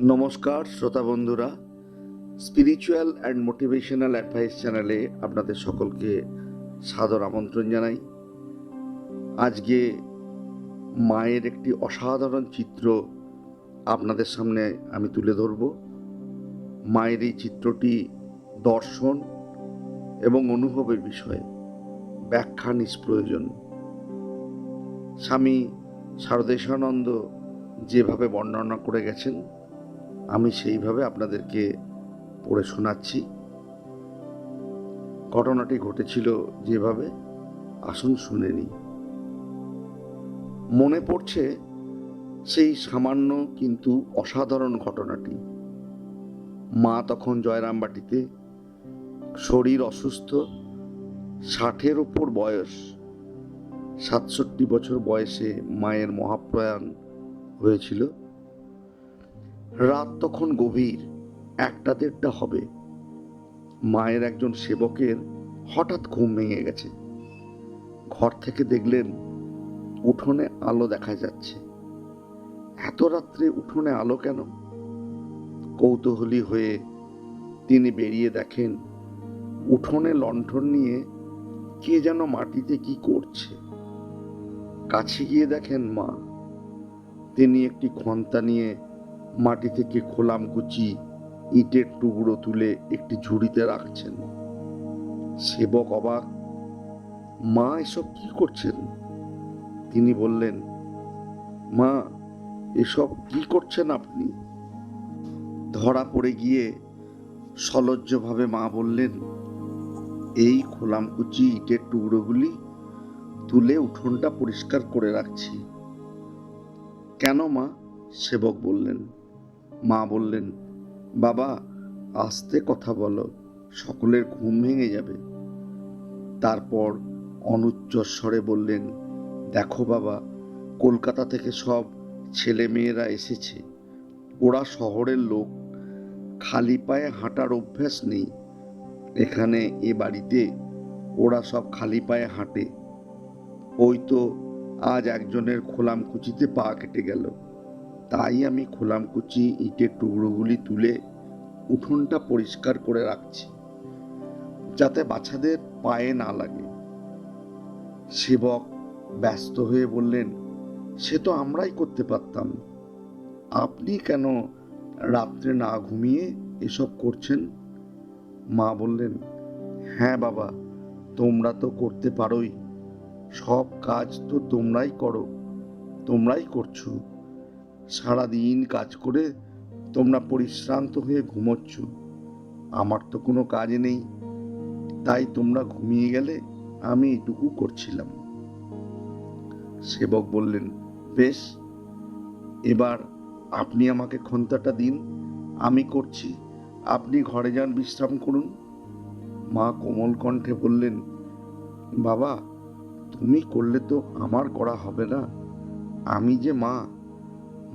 নমস্কার, শ্রোতা বন্ধুরা। স্পিরিচুয়াল অ্যান্ড মোটিভেশনাল অ্যাডভাইস চ্যানেলে আপনাদের সকলকে সাদর আমন্ত্রণ জানাই। আজকে মায়ের একটি অসাধারণ চিত্র আপনাদের সামনে আমি তুলে ধরব। মায়ের এই চিত্রটি দর্শন এবং অনুভবের বিষয়ে ব্যাখ্যা নিষ্প্রয়োজন। স্বামী শারদেশানন্দ যেভাবে বর্ণনা করে গেছেন, আমি সেইভাবে আপনাদেরকে পড়ে শোনাচ্ছি। ঘটনাটি ঘটেছিল যেভাবে, আসুন শুনে নিই। মনে পড়ছে সেই সামান্য কিন্তু অসাধারণ ঘটনাটি। মা তখন জয়রামবাটিতে, শরীর অসুস্থ, ষাটের ওপর বয়স। সাতষট্টি বছর বয়সে মায়ের মহাপ্রয়াণ হয়েছিল। রাত তখন গভীর, একটা দেড়টা হবে। মায়ের একজন সেবকের হঠাৎ ঘুম ভেঙে গেছে। ঘর থেকে দেখলেন উঠোনে আলো দেখা যাচ্ছে। এত রাত্রে উঠোনে আলো কেন? কৌতূহলী হয়ে তিনি বেরিয়ে দেখেন, উঠোনে লণ্ঠন নিয়ে কে যেন মাটিতে কি করছে। কাছে গিয়ে দেখেন মা। তিনি একটি খন্তা নিয়ে মাটি থেকে খোলাম কুচি ইটের টুকরো তুলে একটি ঝুড়িতে রাখছেন। সেবক অবাক, মা, এসব কি করছেন? তিনি বললেন, মা, এসব কি করছেন আপনি? ধরা পড়ে গিয়ে সলজ্জভাবে মা বললেন, এই খোলামকুচি ইটের টুকরোগুলি তুলে উঠোনটা পরিষ্কার করে রাখছি। কেন মা? সেবক বললেন। মা বললেন, বাবা, আস্তে কথা বলো, সকলের ঘুম ভেঙে যাবে। তারপর অনুচ্চস্বরে বললেন, দেখো বাবা, কলকাতা থেকে সব ছেলে মেয়েরা এসেছে। ওরা শহরের লোক। খালি পায়ে হাঁটার অভ্যাস নেই। এখানে এ বাড়িতে ওরা সব খালি পায়ে হাঁটে। ওই তো আজ একজনের খোলামকুচিতে পা কেটে গেল। তাই আমি খোলামকুচি ইটের টুকরোগুলি তুলে উঠোনটা পরিষ্কার করে রাখছি, যাতে বাচ্চাদের পায়ে না লাগে। সেবক ব্যস্ত হয়ে বললেন, সে তো আমরাই করতে পারতাম। আপনি কেন রাত্রে না ঘুমিয়ে এসব করছেন? মা বললেন হ্যাঁ বাবা, তোমরা তো করতে পারোই। সব কাজ তো তোমরাই করো, তোমরাই করছ। সারাদিন কাজ করে তোমরা পরিশ্রান্ত হয়ে ঘুমোচ্ছ, আমার তো কোনো কাজ নেই। তাই তোমরা ঘুমিয়ে গেলে আমি এটুকু করছিলাম। সেবক বললেন, বেশ, এবার আপনি আমাকে খন্তাটা দিন, আমি করছি। আপনি ঘরে যান, বিশ্রাম করুন। মা কোমল কণ্ঠে বললেন, বাবা তুমি করলে তো আমার করা হবে না। আমি যে মা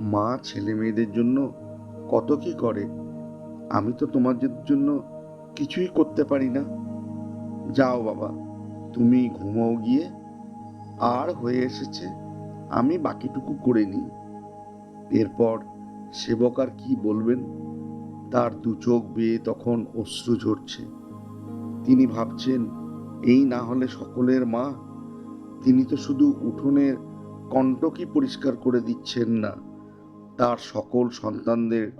মা ছেলে মেয়েদের জন্য কত কি করে? আমি তো তোমাদের জন্য কিছুই করতে পারি না। যাও বাবা, তুমি ঘুমাও গিয়ে। আর হয়ে এসেছে, আমি বাকিটুকু করে নিই। এরপর সেবক আর কি বলবেন? তার দু চোখ বেয়ে তখন অশ্রু ঝরছে। তিনি ভাবছেন, এই না হলে সকলের মা তিনি তো শুধু উঠোনের কণ্টকই পরিষ্কার করে দিচ্ছেন না, তার সকল সন্তানদের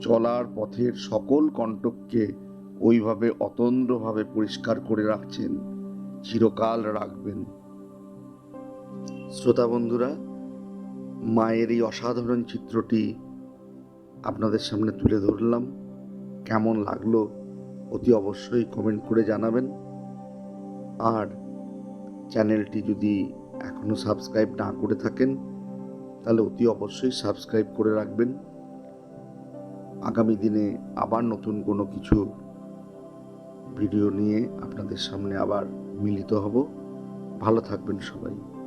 চলার পথের সকল কণ্টককে ওইভাবে অতন্দ্রভাবে পরিষ্কার করে রাখছেন, চিরকাল রাখবেন। শ্রোতা বন্ধুরা, মায়ের এই অসাধারণ চিত্রটি আপনাদের সামনে তুলে ধরলাম। কেমন লাগল অতি অবশ্যই কমেন্ট করে জানাবেন। আর চ্যানেলটি যদি এখনও সাবস্ক্রাইব না করে থাকেন, তাহলে অতি অবশ্যই সাবস্ক্রাইব করে রাখবেন। আগামী দিনে আবার নতুন কোনো কিছু ভিডিও নিয়ে আপনাদের সামনে আবার মিলিত হব। ভালো থাকবেন সবাই।